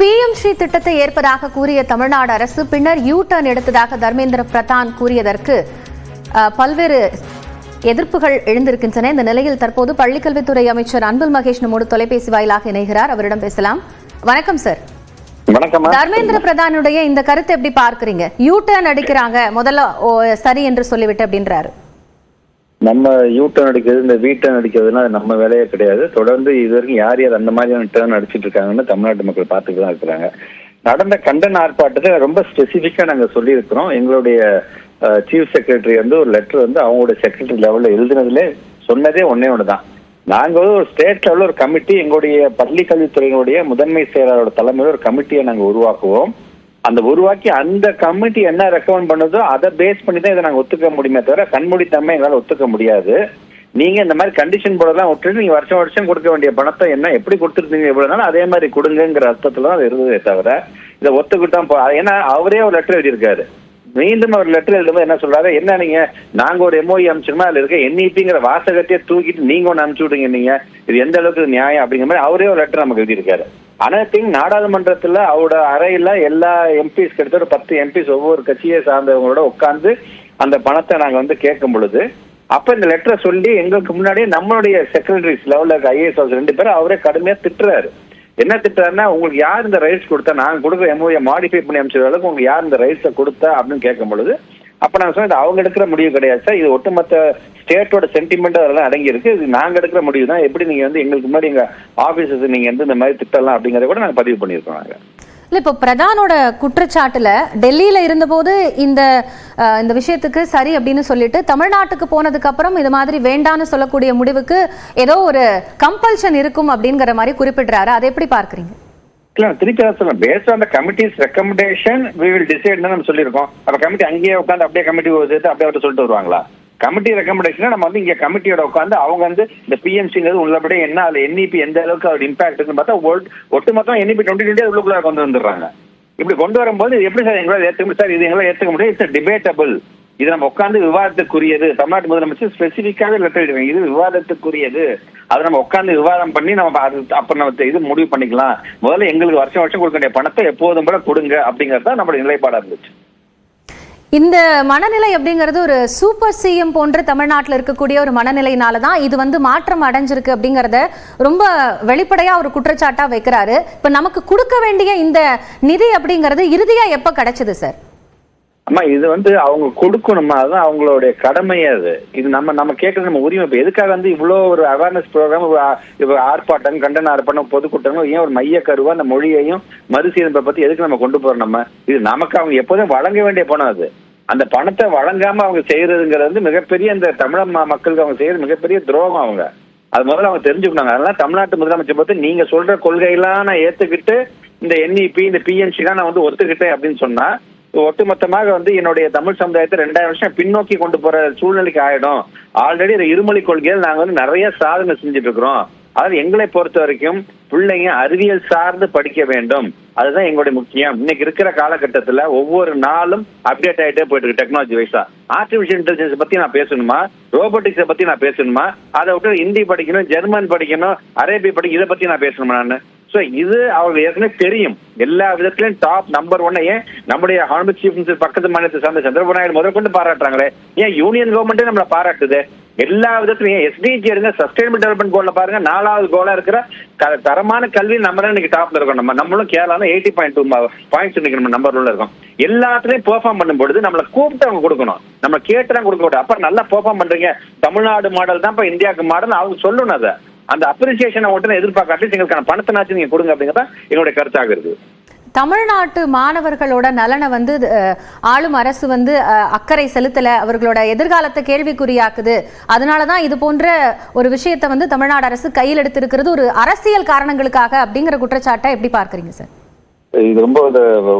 PM Sri திட்டத்தை ஏற்பதாக கூறிய தமிழ்நாடு அரசு பின்னர் யூ டர்ன் எடுத்ததாக தர்மேந்திர பிரதான் கூறியதற்கு பல்வேறு எதிர்ப்புகள் எழுந்திருக்கின்றன. இந்த நிலையில் தற்போது பள்ளிக்கல்வித்துறை அமைச்சர் அன்பில் மகேஷ் நம்மோடு தொலைபேசி வாயிலாக இணைகிறார். அவரிடம் பேசலாம். வணக்கம் சார் தர்மேந்திர பிரதானுடைய இந்த கருத்தை எப்படி பார்க்கறீங்க? யூ டர்ன் அடிக்கிறாங்க. முதல்ல சரி என்று சொல்லிவிட்டு அப்படின்றாரு. நம்ம யூ டர்ன் அடிக்கிறது இந்த வீ டர்ன் அடிக்கிறதுனா நம்ம வேலையே கிடையாது. தொடர்ந்து இது வரைக்கும் யார் யார் அந்த மாதிரியான டேர்ன் அடிச்சிட்டு இருக்காங்கன்னு தமிழ்நாட்டு மக்கள் பார்த்துட்டு தான் இருக்கிறாங்க. நடந்த கண்டன ஆர்ப்பாட்டத்தை ரொம்ப ஸ்பெசிஃபிக்கா நாங்க சொல்லியிருக்கிறோம். எங்களுடைய சீஃப் செக்ரட்டரி வந்து ஒரு லெட்டர் வந்து அவங்களோட செக்ரட்டரி லெவல்ல எழுதுனதுல சொன்னதே ஒன்னே ஒன்று தான் நாங்க வந்து ஒரு ஸ்டேட் லெவலில் ஒரு கமிட்டி எங்களுடைய பள்ளி கல்வித்துறையினுடைய முதன்மை செயலாளரோட தலைமையில் ஒரு கமிட்டியை நாங்க உருவாக்குவோம். அந்த உருவாக்கி அந்த கமிட்டி என்ன ரெக்கமெண்ட் பண்ணுதோ அதை பேஸ் பண்ணி தான் இதை நாங்க ஒத்துக்க முடியுமே தவிர கண்மூடித்தன்மை எங்களால ஒத்துக்க முடியாது. நீங்க இந்த மாதிரி கண்டிஷன் போடலாம் விட்டுட்டு நீங்க வருஷம் வருஷம் கொடுக்க வேண்டிய பணத்தை என்ன எப்படி கொடுத்துருந்தீங்க எவ்வளவு நாள்? அதே மாதிரி கொடுங்கங்கிற அர்த்தத்துல தான் அது இருந்ததே தவிர இதை ஒத்துக்கிட்டோம் போ ஏன்னா அவரே ஒரு லெட்டர் எழுதியிருக்காரு. மீண்டும் அவர் லெட்டர் எழுதும்போது என்ன சொல்றாரு? என்ன நீங்க நாங்க ஒரு எம்ஓஇ அனுப்பிச்சிருமா அதுல இருக்க என்இபிங்கிற வாசகத்தையே தூக்கிட்டு நீங்க ஒன்று அனுப்பிச்சு விடுங்க நீங்க. இது எந்த அளவுக்கு நியாயம் அப்படிங்கிற மாதிரி அவரே ஒரு லெட்டர் நமக்கு எழுதியிருக்காரு. அனைத்தையும் நாடாளுமன்றத்துல அவரோட அறையில எல்லா எம்பிஸ் கிட்டத்தட்ட ஒரு பத்து எம்பிஸ் ஒவ்வொரு கட்சியை சார்ந்தவங்களோட உட்கார்ந்து அந்த பணத்தை நாங்க வந்து கேட்கும் பொழுது அப்ப இந்த லெட்டரை சொல்லி எங்களுக்கு முன்னாடியே நம்மளுடைய செக்ரட்டரிஸ் லெவல்ல இருக்க ஐஏஎஸ் ஆஃபீஸர் ரெண்டு பேரும் அவரே கடுமையா திட்டுறாரு. என்ன திட்டுறாருன்னா உங்களுக்கு யார் இந்த ரைட்ஸ் கொடுத்தா? நாங்க கொடுக்குற எம்ஓஏ மாடிஃபை பண்ணி அமைச்ச அளவுக்கு உங்களுக்கு யார் இந்த ரைட்ஸை கொடுத்தா? அப்படின்னு கேட்கும் பொழுது அப்ப நான் சொன்னேன் அவங்க எடுக்கிற முடிவு கிடையாது சார். இது ஒட்டுமொத்த ஸ்டேட்டோட சென்டிமெண்ட் அதெல்லாம் அடங்கி இருக்கு இது நாங்க எடுக்கிற முடிவு தான் எப்படி நீங்க வந்து எங்களுக்கு முன்னாடி எங்க ஆபீசஸ் நீங்க வந்து இந்த மாதிரி திட்டலாம் அப்படிங்கறத கூட நாங்க பதிவு பண்ணியிருக்கோம் நாங்க. இல்ல இப்போ பிரதானோட குற்றச்சாட்டுல டெல்லியில இருந்தபோது இந்த இந்த விஷயத்துக்கு சரி அப்படின்னு சொல்லிட்டு தமிழ்நாட்டுக்கு போனதுக்கு அப்புறம் இது மாதிரி வேண்டான்னு சொல்லக்கூடிய முடிவுக்கு ஏதோ ஒரு கம்பல்ஷன் இருக்கும் அப்படிங்கிற மாதிரி குறிப்பிடுறாரு. அதை எப்படி பார்க்கறீங்க? இல்ல திருப்பி சொல்றேன். Based on the committee's recommendation we will decide நம்ம சொல்லியிருக்கோம். அப்ப கமிட்டி அங்கேயே உட்காந்து அப்படியே கமிட்டி சேர்த்து அப்படியே அவர்கிட்ட சொல்லிட்டு வருவாங்களா? கமிட்டி ரெக்கமெண்டேஷன் நம்ம வந்து இங்க கமிட்டியோட உட்காந்து அவங்க வந்து இந்த பிஎம்சிங்கிறது உள்ளபடி என்ன அதுல என்இபி எந்த அளவுக்கு அதோட இம்பாக்ட் இருக்குன்னு பார்த்தா ஒட்டு ஒட்டுமொத்தம் என்இபி டுவெண்ட்டி டுவெண்ட்டி உள்ளுக்குள்ள கொண்டு வந்துடுறாங்க. இப்படி கொண்டு வரும்போது இது எப்படி சார் எங்களால் ஏற்றுக்க முடியும்? சார் இது எங்களால் ஏற்றுக்க முடியும். இட்ஸ் டிபேட்டபிள் இது நம்ம உட்காந்து விவாதத்துக்குரியது. தமிழ்நாட்டு முதலமைச்சர் ஸ்பெசிபிக்காக லெட்டர் எழுதுவாங்க இது விவாதத்துக்குரியது. அதை நம்ம உட்கார்ந்து விவாதம் பண்ணி நம்ம அது அப்ப நம்ம இது முடிவு பண்ணிக்கலாம். முதல்ல எங்களுக்கு வருஷம் வருஷம் கொடுக்க வேண்டிய பணத்தை எப்போதும் போல கொடுங்க அப்படிங்கறது தான் நம்மளுடைய நிலைப்பாடா இருந்துச்சு. இந்த மனநிலை அப்படிங்கிறது ஒரு சூப்பர் சிஎம் போன்ற தமிழ்நாட்டில் இருக்கக்கூடிய ஒரு மனநிலையினால தான் இது வந்து மாற்றம் அடைஞ்சிருக்கு அப்படிங்கிறத ரொம்ப வெளிப்படையாக ஒரு குற்றச்சாட்டாக வைக்கிறாரு. இப்போ நமக்கு கொடுக்க வேண்டிய இந்த நிதி அப்படிங்கிறது இறுதியாக எப்போ கிடைச்சது சார்? அம்மா இது வந்து அவங்க கொடுக்கணுமா? அதுதான் அவங்களுடைய கடமையே அது. இது நம்ம நம்ம கேட்கறது நம்ம உரிமை. இப்போ எதுக்காக வந்து இவ்வளோ ஒரு அவேர்னஸ் ப்ரோக்ராம் ஆர்ப்பாட்டம் கண்டன ஆர்ப்பாட்டம் பொதுக்கூட்டங்கள் ஏன் ஒரு மைய கருவா அந்த மொழியையும் மறுசீரமைப்பை பத்தி எதுக்கு நம்ம கொண்டு போறோம் நம்ம? இது நமக்கு அவங்க எப்போதும் வழங்க வேண்டிய பணம் அது. அந்த பணத்தை வழங்காம அவங்க செய்யறதுங்கிறது வந்து மிகப்பெரிய இந்த தமிழ ம- மக்களுக்கு அவங்க செய்யறது மிகப்பெரிய துரோகம் அவங்க. அது முதல்ல அவங்க தெரிஞ்சுக்கணும் அதனால தமிழ்நாட்டு முதலமைச்சர் பார்த்து நீங்க சொல்ற கொள்கையெல்லாம் நான் ஏத்துக்கிட்டு இந்த என்இபி இந்த பிஎன்சி தான் நான் வந்து ஒத்துக்கிட்டேன் அப்படின்னு சொன்னா ஒட்டுமொத்தமாக வந்து என்னுடைய தமிழ் சமுதாயத்தை ரெண்டாயிரம் வருஷம் பின்னோக்கி கொண்டு போற சூழ்நிலைக்கு ஆயிடும். ஆல்ரெடி இந்த இருமொழி கொள்கையில் நாங்க வந்து நிறைய சாதனை செஞ்சுட்டு இருக்கிறோம். அதாவது எங்களை பொறுத்த வரைக்கும் பிள்ளைங்க அறிவியல் சார்ந்து படிக்க வேண்டும். அதுதான் எங்களுடைய முக்கியம். இன்னைக்கு இருக்கிற காலகட்டத்துல ஒவ்வொரு நாளும் அப்டேட் ஆகிட்டே போயிட்டு இருக்கு டெக்னாலஜி வைஸா ஆர்டிபிஷியல் இன்டெலிஜென்ஸ் பத்தி நான் பேசணுமா? ரோபோட்டிக்ஸை பத்தி நான் பேசணுமா? அதை விட்டு ஹிந்தி படிக்கணும் ஜெர்மன் படிக்கணும் அரேபி படிக்கணும் இதை பத்தி நான் பேசணுமா நான்? சோ இது அவங்க ஏற்கனவே தெரியும். எல்லா விதத்திலும் டாப் நம்பர் ஒன்ன ஏன் நம்முடைய ஹானபிள் சீஃப் மினிஸ்டர் பக்கத்து மாநிலத்தை சார்ந்த சந்திரபாபு நாயுடு முதற்கொண்டு பாராட்டுறாங்களே? ஏன் யூனியன் கவர்மெண்ட்டே நம்மளை பாராட்டுது? எல்லா விதத்திலையும் ஏன் எஸ்டிஜி எடுங்க சஸ்டைனபிள் டெவலப்மெண்ட் கோல்ல பாருங்க நாலாவது கோலா இருக்கிற க- தரமான கல்வி நம்ம தான் இன்னைக்கு டாப்ல இருக்கோம். நம்ம நம்மளும் கேரளால எயிட்டி பாயிண்ட் டூ பாயிண்ட்ஸ் இன்னைக்கு நம்ம நம்பர் உள்ள இருக்கோம். எல்லாத்துலயும் பெர்ஃபார்ம் பண்ணும்பொழுது நம்மள கூப்பிட்டு அவங்க கொடுக்கணும். நம்ம கேட்டு தான் கொடுக்க கூடாது அப்ப நல்லா பெர்ஃபார்ம் பண்றீங்க. தமிழ்நாடு மாடல் தான் இப்ப இந்தியாவுக்கு மாடல் அவங்க சொல்லணும் அதை. அந்த அப்ரிசியேஷனை மட்டும் எதிர்பார்க்காட்டி எங்களுக்கான பணத்தினாச்சும் நீங்க கொடுங்க அப்படிங்கறத எங்களுடைய கருத்தாக இருக்கு தமிழ்நாட்டு மாணவர்களோட நலனை வந்து அஹ், ஆளும் அரசு வந்து அஹ், அக்கறை செலுத்தல அவர்களோட எதிர்காலத்தை கேள்விக்குறியாக்குது. அதனாலதான் இது போன்ற ஒரு விஷயத்தை வந்து தமிழ்நாடு அரசு கையில் எடுத்திருக்கிறது. ஒரு அரசியல் காரணங்களுக்காக அப்படிங்கிற குற்றச்சாட்டை எப்படி பார்க்கறீங்க சார்? இது ரொம்ப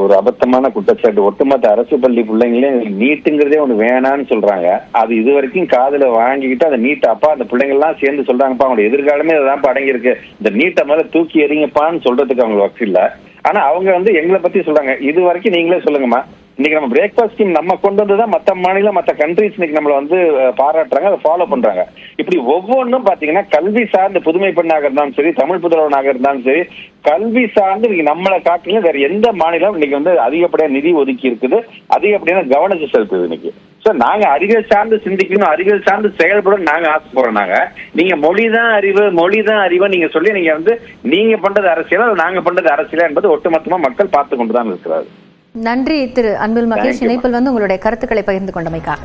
ஒரு அபத்தமான குற்றச்சாட்டு. ஒட்டுமொத்த அரசு பள்ளி பிள்ளைங்களே நீட்டுங்கிறதே ஒண்ணு வேணான்னு சொல்றாங்க. அது இது வரைக்கும் காதுல வாங்கிக்கிட்டு அந்த நீட் அப்பா அந்த பிள்ளைங்க எல்லாம் சேர்ந்து சொல்றாங்கப்பா அவங்களோட எதிர்காலமே அதான் அடங்கியிருக்கு. இந்த நீட்டை மேல தூக்கி எறிங்கப்பான்னு சொல்றதுக்கு அவங்களுக்கு வக்கு இல்ல. ஆனா அவங்க வந்து எங்களை பத்தி சொல்றாங்க. இது வரைக்கும் நீங்களே சொல்லுங்கம்மா. இன்னைக்கு நம்ம பிரேக்ஃபாஸ்ட் ஸ்கீம் நம்ம கொண்டு வந்து தான் மற்ற மாநிலம் மற்ற கண்ட்ரிஸ் இன்னைக்கு நம்மள வந்து பாராட்டுறாங்க அதை ஃபாலோ பண்றாங்க. இப்படி ஒவ்வொன்றும் பாத்தீங்கன்னா கல்வி சார்ந்து புதுமை பெண்ணாக இருந்தாலும் சரி தமிழ் புதல்வனாக இருந்தாலும் சரி கல்வி சார்ந்து இன்னைக்கு நம்மளை காட்டிலும் வேற எந்த மாநிலம் இன்னைக்கு வந்து அதிகப்படியான நிதி ஒதுக்கி இருக்குது அதிகப்படியான கவனத்தை செலுத்துது இன்னைக்கு. சோ நாங்க அறிவியல் சார்ந்து சிந்திக்கணும் அறிவியல் சார்ந்து செயல்பட நாங்க ஆசைப்படுறோம் நாங்க. நீங்க மொழி தான் அறிவு மொழி தான் அறிவு நீங்க சொல்லி நீங்க வந்து நீங்க பண்றது அரசியலா நாங்க பண்றது அரசியலா என்பது ஒட்டுமொத்தமா மக்கள் பார்த்து கொண்டு தான் இருக்கிறார்கள். நன்றி திரு அன்பில் மகேஷ். இணைப்பில் வந்து உங்களுடைய கருத்துக்களை பகிர்ந்து கொண்டமைக்காக.